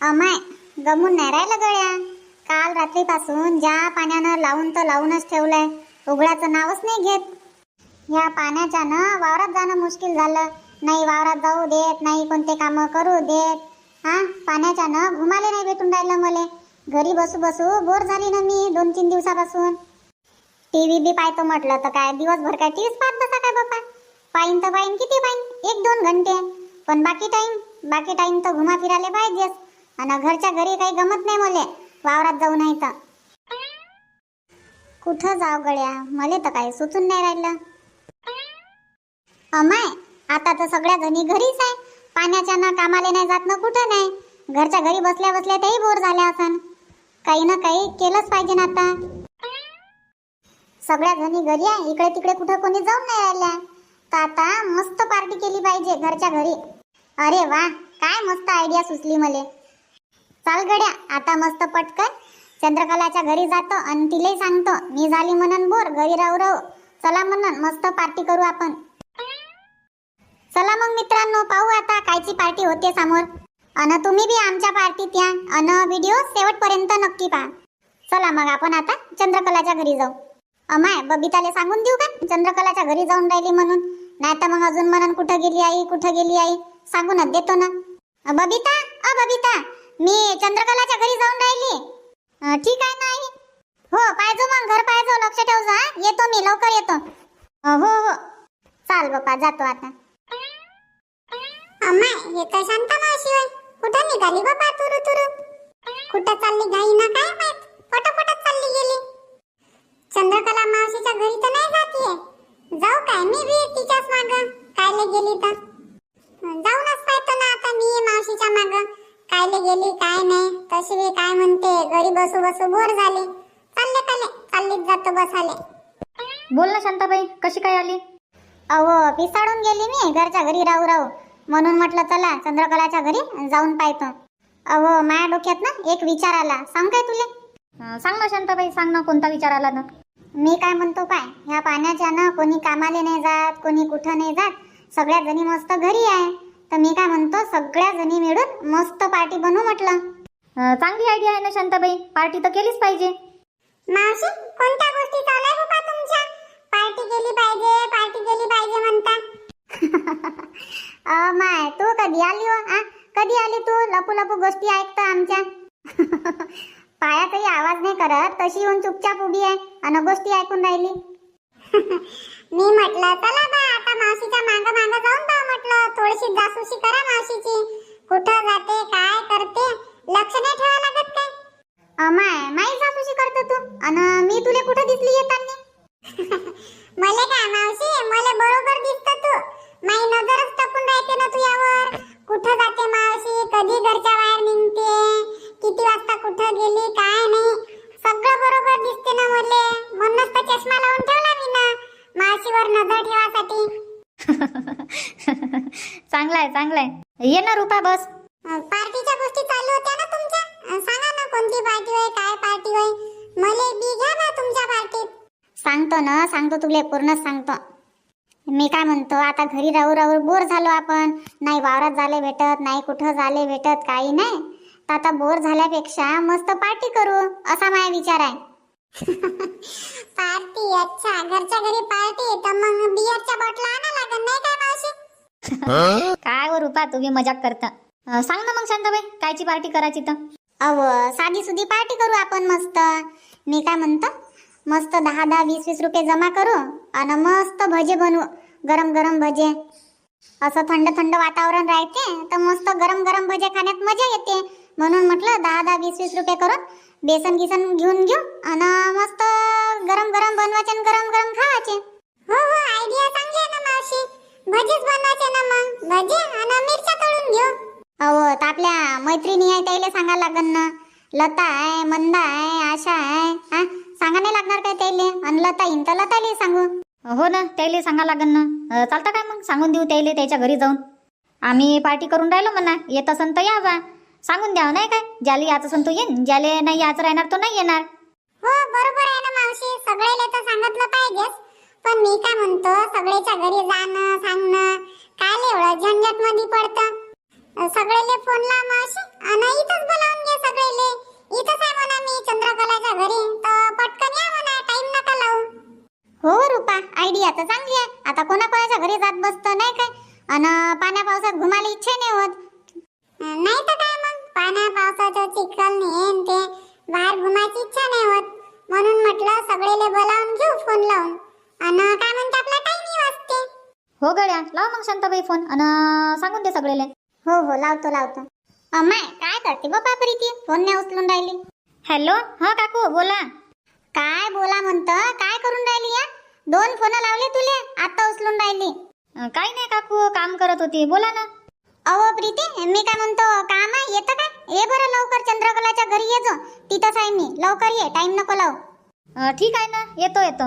अमाय गमून नाही राहिलं गळ्या. काल रात्रीपासून ज्या पाण्यानं लावून तर लावूनच ठेवलंय उघडाचं नावच नाही घेत. या पाण्याच्यानं वावरात जाणं मुश्किल झालं. नाही वावरात जाऊ देत नाही कोणते कामं करू देत. हा पाण्याच्यानं घुमाले नाही भेटून राहिलं मले. घरी बसू बसू बोर झाली ना मी दोन तीन दिवसापासून. टी व्ही बी पाहतो म्हटलं तर काय दिवसभर काय टी व्हीच पाहत बसा काय बाप्पा? पाहिन तर पाहिन किती पाहिन एक दोन घंटे. पण बाकी टाइम बाकी टाइम तर घुमा फिरायला पाहिजेच. आणि घरच्या घरी काही गमत नाही मले वावरात जाऊ नाही तर. कुठं जाव गड्या? मले तर काही सुचून नाही राहिलं. अमाय आता तर सगळ्या जणी घरीच आहे. पाण्याच्या ना कामाला नाही जात ना कुठं नाही. घरच्या घरी बसल्या बसल्या तेही बोर झाल्या असन. काही ना काही केलंच पाहिजे ना आता. सगळ्या जणी घरी आहे इकडे तिकडे कुठं कोणी जाऊन नाही राहिल्या. तर आता मस्त पार्टी केली पाहिजे घरच्या घरी. अरे वा काय मस्त आयडिया सुचली मले. चाल गड्या आता मस्त पटकन. चंद्रकलाच्या घरी जातो आणि तिलाही सांगतो मी झाली म्हणन बोर घरी राहू राहू. चला म्हणन मस्त पार्टी करू आपण. चला मग मित्रांनो पाहू आता कायची पार्टी होते समोर. अन तुम्ही बी आमच्या पार्टीत या अन व्हिडिओ शेवटपर्यंत नक्की पहा. चला मग आपण आता चंद्रकलाच्या घरी जाऊ. अमाय बबिताले सांगून देऊ का? चंद्रकलाच्या घरी जाऊन राहिली म्हणून. नाही तर मग अजून म्हणून कुठं गेली आई? कुठं गेली आई? सांगूनच देतो ना. बबिता अ बबिता. मी चंद्रकलाच्या घरी जाऊन राहिली. ठीक आहे ना आई? हो पाहिजो मग घर पाहिजो लक्ष ठेवजो हा. येतो मी लवकर येतो. हो हो. चाल बापा जातो आता. अम्मा हे तर शांता मावशी होय कुठं निघाली बापा तुरु तुरु? कुठं चालली गाई ना काय माहीत? पटापटच चालली गेली. बसू बोर झाले. चालले चालले चाललीच जातो बसाले बोल ना शांताबाई कशी काय आली? अहो पिसाळून गेली मी घरच्या घरी राहू राहू. म्हणून म्हटलं चला चंद्रकलाच्या घरी जाऊन पाहतो. अहो माया डोक्यात ना एक विचार आला. सांग काय तुले? अं, सांग ना शांताबाई सांग ना कोणता विचार आला ना मी काय म्हणतो पाय ह्या पाण्याच्या ना कोणी कामाले नाही जात कोणी कुठं नाही जात. सगळ्या जणी मस्त घरी आहे. तर मी काय म्हणतो सगळ्या जणी मिळून मस्त पार्टी बनवू म्हटलं. चांगली आयडिया आहे ना शांताबाई? पार्टी तर केलीच पाहिजे. मावशी कोणत्या गोष्टी चालू आहे बाबा तुमच्या पार्टी केली पाहिजे पार्टी केली पाहिजे म्हणता. अ माय तू कधी आली हो आ? कधी आली तू? लपू लपू गोष्टी ऐकतं आमच्या. पाया काही आवाज नाही करत तशी येऊन चुपचाप उभी आहे आणि गोष्टी ऐकून राहिली. मी म्हटलं चला बा आता मावशीच्या माग माग जाऊन बा म्हटलं. थोडीशी जासूसी करा मावशीची. कुठं जाते काय करते लक्ष नाही ठेवा लागत काय? अमाय माई सासूशी करतो तू. अन मी तुले कुठं दिसली येताना मला काय मावशी? मला बरोबर दिसत तू. माई नजरच टपून राहते ना तुझ्यावर कुठं जाते मावशी? कधी घरच्या बाहेर निघते? किती वाजता कुठं गेली? काय नाही. सगळं बरोबर दिसते ना मले. म्हणूनच तर चष्मा लावून ठेवला मी ना. मावशीवर नजर ठेवासाठी. चांगला आहे चांगला आहे ये ना रुपा बस. पार्टीच्या गोष्टी चालू होत्या ना तुमच्या? सांगा ना कोणती पार्टी होय काय पार्टी होय? मले बी घ्या ना तुमच्या पार्टीत. सांगतो ना सांगतो तुले पूर्णच सांगतो. मी काय म्हणतो आता घरी राहू राहू बोर झालो आपण. नाही वावरात झाले भेटत नाही कुठं झाले भेटत काही नाही. तर आता बोर झाल्यापेक्षा मस्त पार्टी करू असा माझा विचार आहे. पार्टी अच्छा. घरच्या घरी पार्टी तर मग बियरच्या बॉटला आणा लागेल नाही काय मावशी? काय व रुपा तुम्ही मजाक करता. सांग ना मग शांताबाई कायची पार्टी करायची तर? अव साधी सुधी पार्टी करू आपण मस्त. मी काय म्हणतो? मस्त दहा दहा वीस वीस रुपये जमा करू आणि मस्त भजे बनवू गरम गरम भजे. असं थंड थंड वातावरण राहते तर मस्त गरम गरम भजे खाण्यात मजा येते. म्हणून म्हटलं दहा दहा वीस वीस रुपये करून बेसन गिसन घेऊन घेऊ आणि मस्त गरम गरम बनवायचे आणि गरम गरम खावायचे. हो हो आयडिया चांगली आहे ना मावशी. भजीच बनवायचे ना मग. भजे आणि मिरच्या तळून घेऊ. अहो तर आपल्या मैत्रिणी आहे त्याला सांगा लागन ना. लता आहे मंदा आहे आशा आहे हा? सांगा नाही लागणार काय त्याले आणि लता येईन तर लताले सांगू. हो ना त्याला सांगा लागन ना. चालतं काय मग? सांगून देऊ त्याला त्याच्या घरी जाऊन. आम्ही पार्टी करून राहिलो म्हणा. येत असन तर या बा सांगून द्यावं नाही काय? ज्याला याचं असन तो येईन ज्याला नाही याचं राहणार तो नाही येणार. हो बरोबर आहे ना मावशी. सगळेले तर सांगितलं पाहिजेच. पण मी काय म्हणतो सगळ्याच्या घरी जाणं सांगणं काय एवढं झंझटमध्ये पडतं? सगळेले फोन ला मावशी. आणि इथंच बोलावून घे सगळेले. इथंच आहे म्हणा मी चंद्रकलाच्या घरी. तर पटकन या म्हणा टाइम नका लावू. हो रूपा आयडिया तर चांगली आहे. आता कोणाकोणाच्या घरी जात बसतो नाही काय? आणि पाण्या पावसात घुमायला इच्छा नाही होत. नाही तर काय मग? पाण्या पावसाचं चिखल नेन ते. बाहेर घुमायची इच्छा नाही होत. म्हणून म्हटलं सगळेले बोलावून घेऊ फोन लावून. आणि काय म्हणते आपला टाइमही वाचते. हो गड्या लाव मग शांताबाई फोन आणि सांगून दे सगळेले. हो हो लावतो लावतो. अम्माय काय करते बाबा प्रीती फोन नाही उचलून राहिली. हॅलो हा काकू बोला. काय बोला म्हणतं? काय करून राहिली या? दोन फोन लावले तुले आता उचलून राहिली. अं, काही नाही काकू काम करत होती. बोला ना. अहो प्रीती मी काय म्हणतो काम आहे? येतं काय? ये बरं लवकर चंद्रकलाच्या घरी ये जो. तिथंच आहे मी. लवकर ये टाइम नको लावू. अं, ठीक आहे ना. येतो येतो.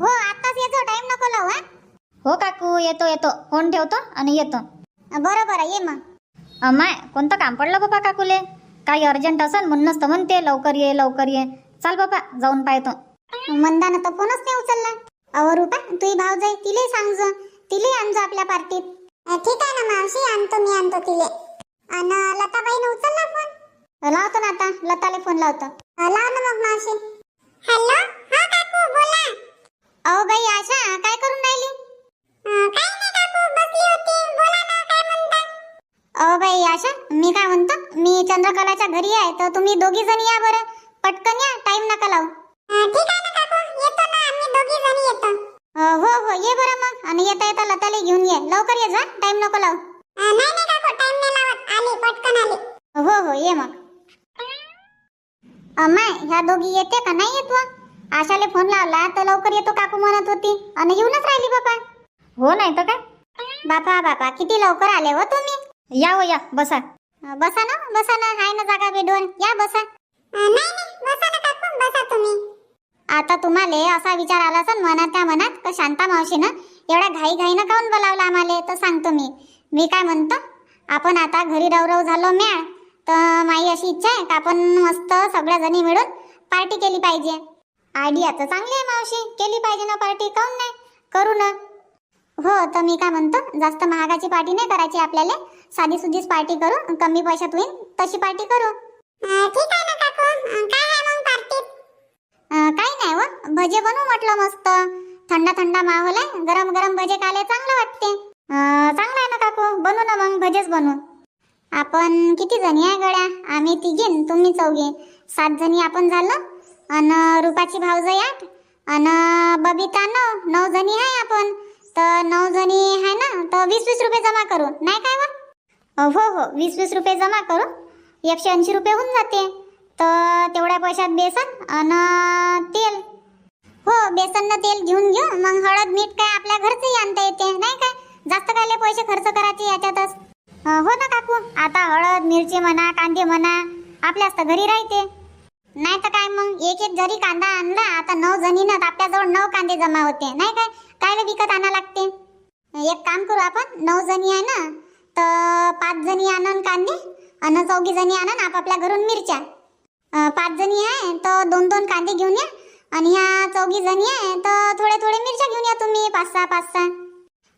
हो आताच ये जो टाइम नको लावू हा. हो काकू येतो येतो. फोन ठेवतो आणि येतो. बरं बरं ये मग. अमाय कोणतं काम पडलं बाबा काकूले? काही अर्जंट असन म्हणूनच तर म्हणते. लवकर ये लवकर ये. चाल बाबा जाऊन पाहतो. मंदानं तर फोनच नाही उचलला. अहो रुपा तुही भाव जाई तिले सांगजो तिले आणजो आपल्या पार्टीत. ठीक आहे ना मावशी आणतो मी आणतो तिले. अन लताबाईने उचलला फोन? लावतो ना आता. लताले फोन लावतो. लाव ना मग मावशी. हॅलो? हा काकू बोला. अहो बाई आशा काय करून राहिली? काय नाही काकू बसली होती. बोला अहो बाई आशा मी काय म्हणतो? मी चंद्रकलाच्या घरी आहे तर तुम्ही दोघी जण या बरं. पटकन या टाइम नका लावू. ठीक आहे ना काकू येतो ना आम्ही दोघी जण येतो. हो हो ये बरं मग आणि येता येता लताले घेऊन ये. लवकर ये जा टाइम नको लावू. नाही नाही काकू टाइम नाही लावत. आली पटकन आली. हो हो ये मग. अम्माय ह्या दोघी येते का? नाही येत व? आशाले फोन लावला तर लवकर येतो काकू म्हणत होती. आणि येऊनच राहिली बापा. हो नाही तर काय? बापा बापा किती लवकर आले हो तुम्ही? या हो या. बसा. बसा ना. बसा ना. हाय ना जागा बेडवर या बसा. नाही नाही. बसा ना काकू. बसा तुम्ही. आता तुम्हाला असा विचार आला असेल मनात त्या मनात का शांता मावशीनं एवढ्या घाई घाईनं काऊन बोलावलं आम्हाला? तर सांगतो मी. मी काय म्हणतो? आपण आता घरी रवरव झालो म्या तर माई अशी इच्छा आहे का आपण मस्त सगळ्या जणी मिळून पार्टी केली पाहिजे. आयडिया तर चांगली आहे मावशी. केली पाहिजे ना पार्टी. काऊन नाही? करू ना. हो तर मी काय म्हणतो जास्त महागाची पार्टी नाही करायची आपल्याला. साधी सुधीच पार्टी करू कमी पैशात होईल तशी पार्टी करू. ठीक आहे ना काकू. काय आहे मग पार्टीत काही नाही व भजे बनवू म्हटलं मस्त. थंडा थंडा माहोल आहे गरम गरम भजे खायला चांगलं वाटते. चांगलं आहे ना काकू बनवू ना मग भजेच बनवू. आपण किती जणी आहे गड्या? आम्ही तिघीन तुम्ही चौघी. सात जणी आपण झालो अन रुपाची भाऊजाई आठ अन बबिता नऊ नऊ जणी आहे आपण. तर नऊ जणी आहे ना तर वीस वीस रुपये जमा करू नाही काय वा हो हो वीस वीस रुपये जमा करू एकशे ऐंशी रुपये होऊन जाते. तर तेवढ्या पैशात बेसन आणि तेल. हो बेसन न तेल घेऊन घेऊ मग हळद मीठ काय आपल्या घरचंही आणता येते नाही काय? जास्त काय पैसे खर्च करायचे याच्यातच. हो ना काकू आता हळद मिरची म्हणा कांदे म्हणा आपल्याच तर घरी राहते. नाही तर काय मग? एक एक जरी कांदा आणला आता नऊ जणीनं आपल्याजवळ नऊ कांदे जमा होते. नाही काय? कायले विकत आणा लागते? एक काम करू आपण नऊ जणी आहे ना तर पाच जणी आणन कांदे आणि चौघी जणी आणन आपापल्या घरून मिरच्या. पाच जणी आहे तर दोन दोन कांदे घेऊन या. आणि ह्या चौघी जणी आहे तर थोडे थोडे मिरच्या घेऊन या तुम्ही पाच सहा पाच सहा.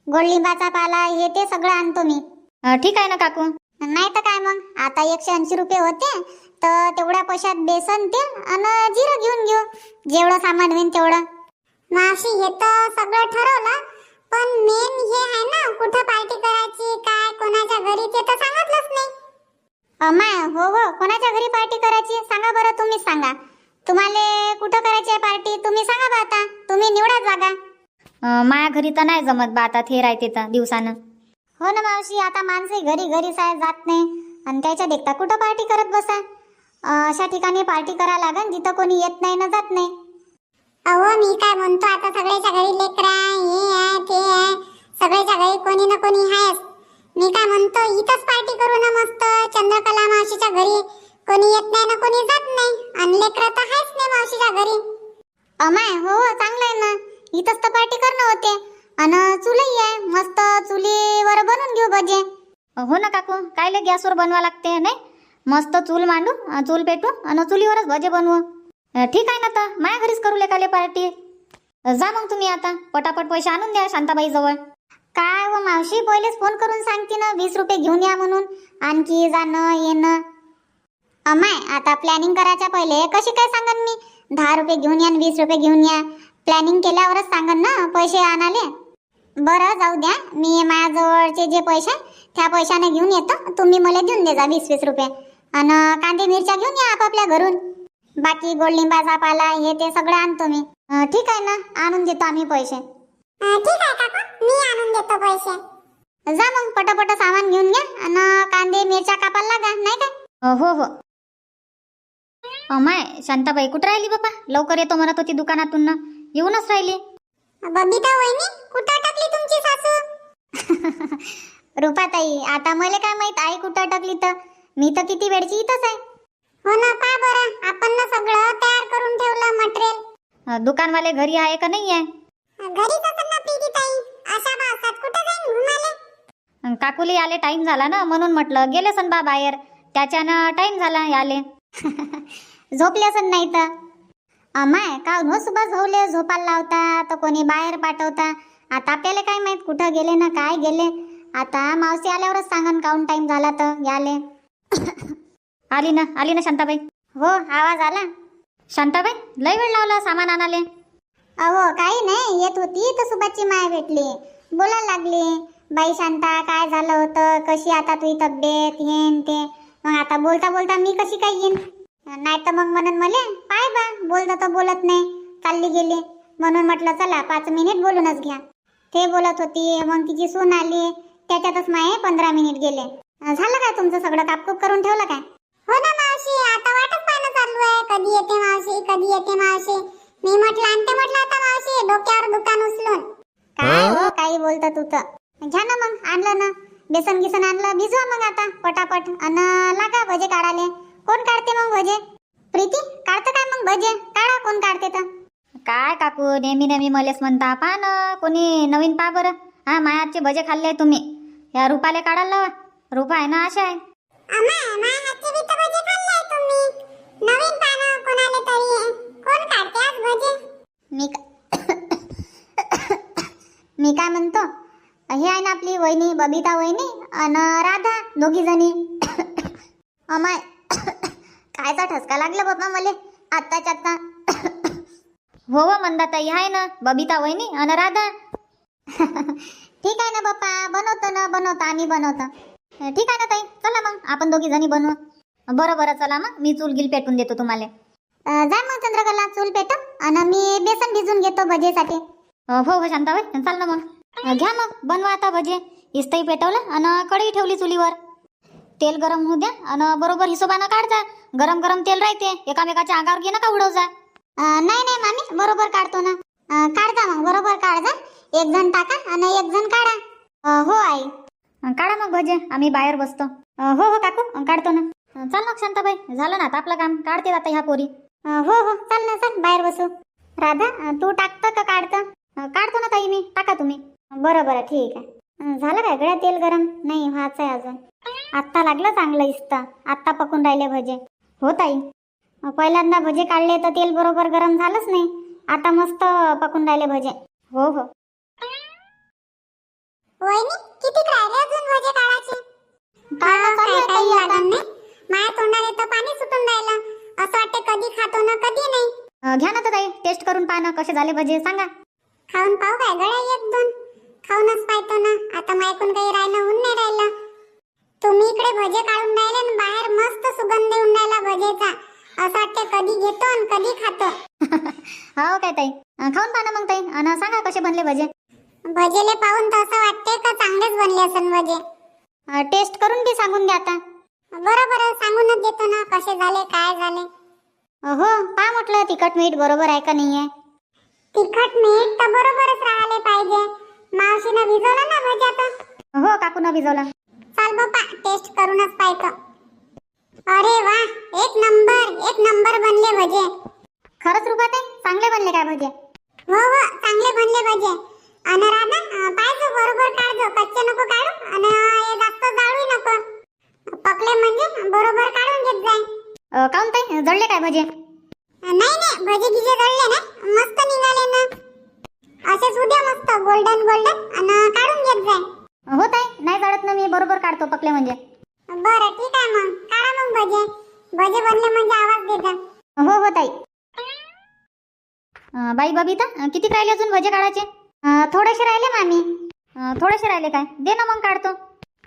गोडलिंबाचा पाला हे ते सगळं आणतो मी. ठीक आहे ना काकू? नाही तर काय मग? आता एकशे ऐंशी रुपये होते तर तेवढ्या पैशात बेसन तेल आणि जिरं घेऊन घेऊ. जेवढं सामान होईल तेवढं. मावशी हे तर सगळं ठरवलं पण मेन हे आहे ना कुठं पार्टी करायची काय कोणाच्या घरी ते तर सांगितलंच नाही. अमाय हो हो कोणाच्या घरी पार्टी करायची सांगा बरं तुम्हीच सांगा. तुम्हाला कुठं करायची आहे पार्टी तुम्ही सांगा बा आता. तुम्ही निवडा जागा. अं, माया घरी तर नाही जमत बा आता ते राहते तर दिवसानं. हो ना मावशी आता माणसे घरी घरी साय जात नाही. आणि त्याच्या देखता कुठं पार्टी करत बसा? अशा ठिकाणी पार्टी करा लागन जिथं कोणी येत नाही ना जात नाही. अहो मी काय म्हणतो आता सगळ्याच्या घरी लेकरा हे आहे ते आहे. सगळ्याच्या घरी कोणी ना कोणी आहेच. मी काय म्हणतो इथंच पार्टी करू ना मस्त. चंद्रकला मावशीच्या घरी कोणी येत नाही ना कोणी जात नाही. आणि लेकरं तर आहेच नाही मावशीच्या घरी. अमाय हो हो चांगलं आहे ना. इथंच तर पार्टी करणं होते. आणि चुलही आहे मस्त चुलीवर बनवून घेऊ भजे. हो ना काकू कायले गॅसवर बनवा लागते नाही? मस्त चूल मांडू चूल पेटू आणि चुलीवरच भजे बनवू. ठीक आहे ना तर माया घरीच करू लेकाले पार्टी जा मग तुम्ही आता. पटापट पैसे आणून द्या शांताबाई जवळ काय व मावशी? पहिलेच फोन करून सांगते ना वीस रुपये घेऊन या म्हणून. आणखी जाणं येणं. अमाय आता प्लॅनिंग करायच्या पहिले. कशी काय सांगन मी? दहा रुपये घेऊन या वीस रुपये घेऊन या. प्लॅनिंग केल्यावरच सांगन ना पैसे आणाले. बरं जाऊ द्या. मी माझ्याजवळचे जे पैसे त्या पैशाने घेऊन येतो. तुम्ही मला देऊन दे जा वीस वीस रुपये. आणि कांदे मिरच्या घेऊन या आपापल्या घरून. बाकी गोडलिंबाचा पाला हे ते सगळं आणतो मी. अं, ठीक आहे ना? आणून देतो आम्ही पैसे. ठीक आहे काकू. मी आणून देतो पैसे. जा मग पटापट सामान घेऊन घ्या आणि कांदे मिरच्या कापायला लागा नाही काय अ, हो हो. अमाय शांताबाई कुठं राहिली बापा? लवकर येतो म्हणत होती दुकानातून ना. येऊनच राहिली. बबिता वहिनी कुठं टाकली तुमची सासू? रुपाताई आता मला काय माहीत आई कुठं टाकली तर? मी तर किती वेळची इथंच आहे. हो ना पा बरं. आपण ना सगळं तयार करून ठेवलं मटेरियल अ, दुकानवाले घरी आहे का नाही आहे? घरीच असेल ना पीडी ताई. अशा पावसात कुठं जाईन घुमाले अन काकुली आले टाइम झाला ना? म्हणून म्हटलं गेले सन बा बाहेर. त्याच्यानं टाइम झाला याले झोपले असेल नाही तर? अमाय का नो सुबा झोवले झोपायला लावता तर कोणी बाहेर पाठवता. आता आपल्याला काय माहीत कुठं गेले ना काय गेले? आता मावशी आल्यावरच सांगन काऊन टाइम झाला तर? याले. आली ना आली ना शांताबाई. हो आवाज आला. शांताबाई लय वेळ लावला सामान आणाले अहो काही नाही येत होती तर सुभाची माय भेटली. बोलायला लागली. बाई शांता काय झालं होतं? कशी आता तुझी तब्येत? हेन ते. मग आता बोलता बोलता मी कशी काय येईन? नाही तर मग म्हणून मले पाय बा बोलता तर बोलत नाही. चालली गेली. म्हणून म्हटलं चला पाच मिनिट बोलूनच घ्या. ते बोलत होती मग तिची सून आली. त्याच्यातच माये पंधरा मिनिट गेले. झालं काय तुमचं सगळं? कापकूप करून ठेवलं काय? हो ना मावशी आता वाटच पाहणं चालू आहे. कधी येते मावशी कधी येते मावशी? मी म्हटलं आणते म्हटलं आता मावशी डोक्यावर दुकान उचलून. काय हो काही बोलत तू तर. घ्या ना मग आणलं ना. बेसन गिसन आणलं भिजवा मग आता पटापट. अन लागा भजे काढाले कोण काढते मग भजे? प्रीती काढतं काय मग भजे? काढा कोण काढते तर. काय काकू नेहमी नेहमी मलेच म्हणता पहा ना कोणी नवीन पहा बरं. हा मायाचे भजे खाल्ले तुम्ही. या रुपाले काढायला लावा. रुपा आहे ना आशा आहे? मी मी काय म्हणतो? हे आहे ना आपली वहिनी बबिता वहिनी अन राधा दोघी जणी. अमाय कायचा ठसका लागला बाबा मले आत्ताच्या आत्ता. हो हो मंदाताई आहे ना बबिता वहिनी आणि राधा. ठीक आहे ना बाप्पा बनवतो ना बनवतो आम्ही बनवतो. ठीक आहे ना ताई. चला मग. आपण दोघी जणी बनवू बरं बरं. चला मग. मी चूल गिल पेटून देतो तुम्हाला. जा मग चंद्रकला. चूल पेटो आणि मी बेसन भिजून घेतो भजेसाठी. हो हो शांताबाई. चाल ना मग. घ्या मग. बनवा आता भजे. इस्तही पेटवलं आणि कढई ठेवली चुलीवर. तेल गरम होऊ द्या आणि बरोबर हिशोबानं काढजा. गरम गरम तेल राहते. एकामेकाच्या अंगावर घे नका उडव जा अं, नाही नाही मामी. बरोबर काढतो ना. काढजा मग. बरोबर काढजा. एक जण टाका आणि एक जण काढा. हो आई. काढा मग भजे. आम्ही बाहेर बसतो. हो हो काकू काढतो ना. चल चाल मग शांताबाई. झालं ना आता आपलं काम. काढते आता ह्या पोरी. हो हो चल ना चल बाहेर बसू. राधा तू टाकतं का काढतं? काढतो ना ताई मी. टाका तुम्ही. बरं बरं ठीक आहे. झालं काय? गड्या तेल गरम? नाही व्हायचं आहे अजून. आत्ता लागलं चांगलं इस्त. आत्ता पकून राहिले भजे. हो ताई. पहिल्यांदा भजे काढले तर तेल बरोबर गरम झालंच नाही. आता मस्त पकून राहिले भजे. हो हो. वहिनी किती राहिले अजून भजे काढायचे माझ्या तोंडाने तर पाणी सुटून राहिलं. असं वाटतं कधी खातो ना कधी नाही. अ, घ्या ना तर ताई टेस्ट करून पहा ना कसे झाले भजे सांगा. खाऊन पाहू काय गळ्या एक दोन. खाऊनच पाहतो ना. आता मायकून काही राहिलं होऊन नाही राहिलं. तुम्ही इकडे भजे काढून राहिले आणि बाहेर मस्त सुगंध येऊन राहिला भजेचा. असं वाटतं कधी घेतो आणि कधी खातो. हो काय ताई. अ, खाऊन पहा ना मग ताई. आणि सांगा कसे बनले भजे. भजेले पाहून तर असं वाटते का चांगलेच बनले असन भजे? टेस्ट करून बी सांगून द्या आता. बरं बरं सांगूनच देतो ना कसे झाले काय झाले? हो पहा म्हटलं तिखट मीठ बरोबर आहे का नाही आहे तिखट मीठ तर बरोबरच राहिले पाहिजे. मावशीनं भिजवलं ना भज्यात हो काकू न भिजवला. चाल बापा टेस्ट करूनच पाहतो. अरे वा एक नंबर एक नंबर बनले भजे. खरंच रुपात चांगले बनले काय भजे? हो हो चांगले बनले भजे. अन राधा पाहिजे बरोबर काढजो कच्चे नको काढू आणि हे जास्त जाळू नको. पकले म्हणजे बरोबर काढून घेत जाय अ, काहून ताई? जळले काय भजे? नाही नाही भजे गिजे जळले ना. मस्त निघाले ना. असेच उद्या मस्त गोल्डन गोल्डन आणि काढून घेत जाय हो ताई नाही जळत ना मी बरोबर काढतो पकले म्हणजे. बरं ठीक आहे मग. काढा मग भजे. भजे बनले म्हणजे आवाज देता हो हो ताई. बाई बबिता किती राहिले अजून भजे काढायचे? थोडेसे राहिले मामी. थोडेसे राहिले काय? दे ना मग काढतो.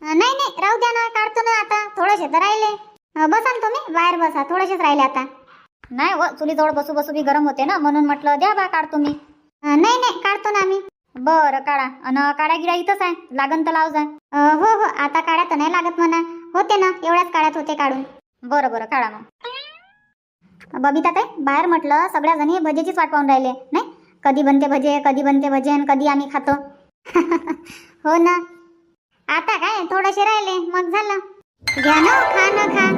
नाही नाही राहू द्या ना काढतो ना आता. थोडेसे तर राहिले. बसा ना तुम्ही बाहेर बसा. थोडेसेच राहिले आता. नाही व चुलीजवळ बसू बसू बी गरम होते ना म्हणून म्हटलं द्या बा काढतो मी. नाही नाही काढतो ना आम्ही. बरं काढा. अन काड्या गिड्या इथंच आहे. लागन तर लाव जा हो हो आता काढ्या तर नाही लागत म्हणा. होते ना एवढ्याच काढ्यात होते काढून. बरं बरं काढा मग. बबिता ताई बाहेर म्हटलं सगळ्या जणी भजेचीच वाट पाहून राहिले नाही? कधी बनते भजे कधी बनते भजे आणि कधी आम्ही खातो. हो ना. आता काय? थोडेसे राहिले. मग झालं. घ्या ना खा ना खा.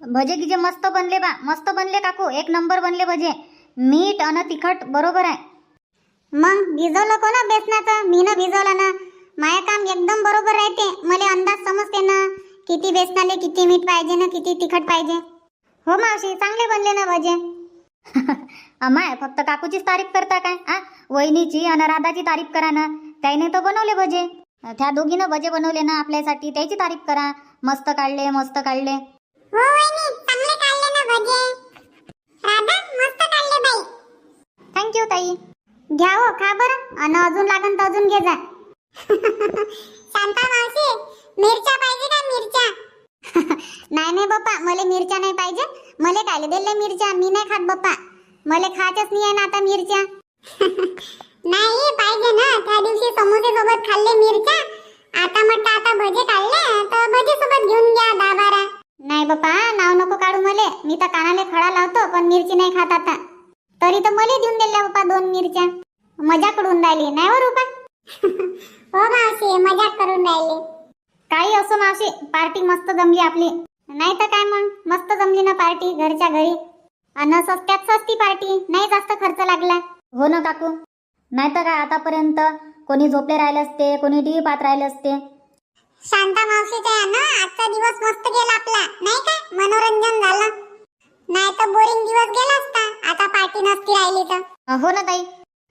भजे गिजे मस्त बनले बा. मस्त बनले काकू. एक नंबर बनले भजे. मीठ अन तिखट बरोबर आहे. मग भिजवलं कोणा बेसनाचं? मी ना भिजवलं ना. माया काम एकदम बरोबर राहते. मला अंदाज समजते ना. किती बेसनाले किती मीठ पाहिजे ना किती तिखट पाहिजे. हो मावशी चांगले बनले ना भजे. अमाय फक्त काकूचीच तारीफ करता काय? आ? वहिनीची आणि राधाची तारीफ करा ना. त्याने तर बनवले भजे. त्या दोघीनं भजे बनवले ना आपल्यासाठी त्याची तारीफ करा. मस्त काढले मस्त काढले. हो वहिनी चांगले काढले ना भजे. राधा मस्त काढले बाई. थँक्यू ताई. घ्या हो खा बरं. आणि अजून लागन तर अजून घे जा. शांता मावशी मिरच्या पाहिजे का मिरच्या? नाही नाही बाप्पा. मला मिरच्या नाही पाहिजे. मला काय दिले मिरच्या. मी नाही खात बाप्पा. मला खायच्याच नाही आहे ना आता मिरच्या. नाही पाहिजे ना. त्या दिवशी समोसे सोबत खाल्ले मिरच्या. आता म्हटलं आता भजे काढले तर भजे सोबत घेऊन घ्या दहा बारा. नाही बाप्पा नाव नको काढू मले. मी तर कानाले खडा लावतो पण मिरची नाही खात आता. तरी तर मला देऊन दिल्या बाप्पा दोन मिरच्या. मजा करून राहिली नाही हो रुपा? हो मावशी मजाक करून राहिली. काही असो मावशी पार्टी मस्त जमली आपली. नाही तर काय मग? मस्त जमली ना पार्टी घरच्या घरी. अन सस्त्यात सस्ती पार्टी नाही जास्त खर्च लागला. हो ना काकू. नाही तर काय आतापर्यंत कोणी झोपले राहिले असते कोणी टीव्ही पाहत राहिले असते. शांता मावशीच्या ना आजचा दिवस मस्त गेला आपला. नाही का? मनोरंजन झालं. नाही तर बोरिंग दिवस गेला असता. आता पार्टी नसती राहिली तर. हो ना ताई.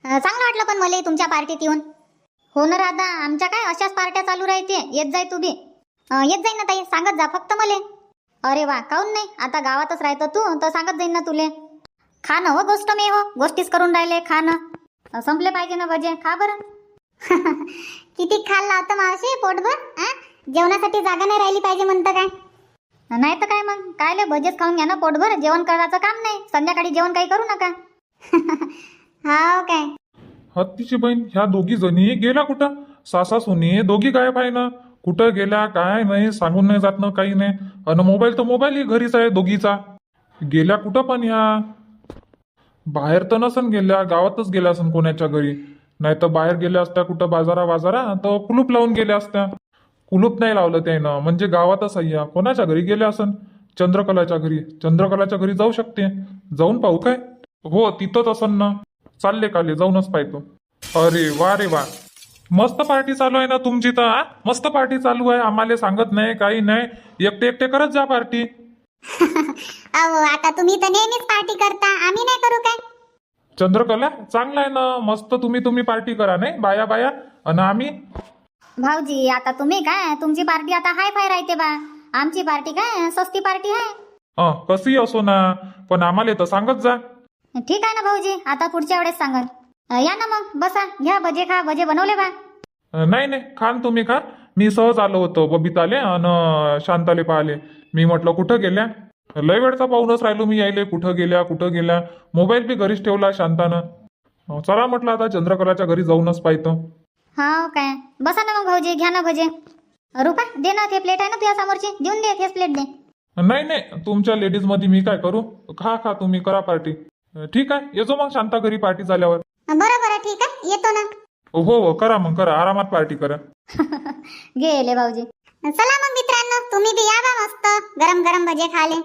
चांगलं वाटलं पण मला तुमच्या पार्टीत येऊन. हो ना राधा आमच्या काय अशाच पार्ट्या चालू राहते? येत जाय तू बी. येत जाईन ना ताई. सांगत जा फक्त मले. अरे वा काऊन नाही? आता गावातच राहतो तू तर सांगत जाईन ना तुले. खा ना हो गोष्ट मी हो गोष्टीच करून राहिले खा ना संपले पाहिजे ना भजे खा बरं. किती खाल्ला होता मावशी पोटभर आ? जेवणासाठी जागा नाही राहिली पाहिजे म्हणतं काय? नाही तर काय मग? कायले भजेच खाऊन घ्या ना पोटभर जेवण करायचं काम नाही. संध्याकाळी जेवण काही करू नका. हाव काय? हत्तीची बहीण ह्या दोघी जणी गेला कुठं? सासा सुनी दोघी गायब आहे ना? कुठं गेल्या काय नाही सांगून नाही जात ना काही नाही. अन मोबाईल तर मोबाईल घरीच आहे दोघीचा. गेल्या कुठं पण ह्या बाहेर तर नसन गेल्या गावातच गेल्या असन कोणाच्या घरी. नाही तर बाहेर गेल्या असत्या कुठं बाजारा बाजारा तर कुलूप लावून गेल्या असत्या. कुलूप नाही लावलं त्यानं म्हणजे गावातच आहे कोणाच्या घरी गेल्या असन? चंद्रकलाच्या घरी. चंद्रकलाच्या घरी जाऊ शकते. जाऊन पाहू काय? हो तिथंच असन ना. चालले काले जाऊनच पाहतो. अरे वा रे वा. मस्त पार्टी चालू आहे ना तुमची तर? मस्त पार्टी चालू आहे. आम्हाला सांगत नाही काही नाही. एकटे एकटे करत जा पार्टी. अहो आता तुम्ही तर नेहमीच पार्टी करता. आम्ही नाही करू काय? चंद्रकला चांगला आहे ना. मस्त तुम्ही तुम्ही पार्टी करा नाही? बाया बाया. आणि आम्ही? भाऊजी आता तुम्ही काय? तुमची पार्टी आता हाय फाय राहते बा. आमची पार्टी काय? सस्ती पार्टी आहे. अं, कशी असो ना. पण आम्हाला तर सांगत जा. ठीक आहे ना भाऊजी. आता पुढच्या वेळेस सांगन अं, या ना मग बसा घ्या भजे खा भजे बनवले बा. नाही नाही खान तुम्ही खा. मी सहज आलो होतो बबिताले आणि शांताले पाहिले. मी म्हटलं कुठं गेल्या? लय वेळचा पाहूनच राहिलो मी यायले. कुठं गेल्या कुठं गेल्या? मोबाईल बी घरीच ठेवला शांतानं. चला म्हटलं आता चंद्रकलाच्या घरी जाऊनच पाहतो. हा काय. बसा ना मग भाऊजी घ्या ना भजे. रुपा दे ना ते प्लेट आहे ना तुझ्या समोरची? देऊन दे तेच प्लेट दे. नाही नाही तुमच्या लेडीजमध्ये मी काय करू? खा खा तुम्ही करा पार्टी. ठीक आहे येतो मग शांता घरी पार्टी झाल्यावर. बरं बरं ठीक आहे. येतो ना. हो हो करा मग करा. आरामात पार्टी करा. गेले भाऊजी. चला मग मित्रांनो तुम्ही बी या बा मस्त. गरम गरम भजे खाले.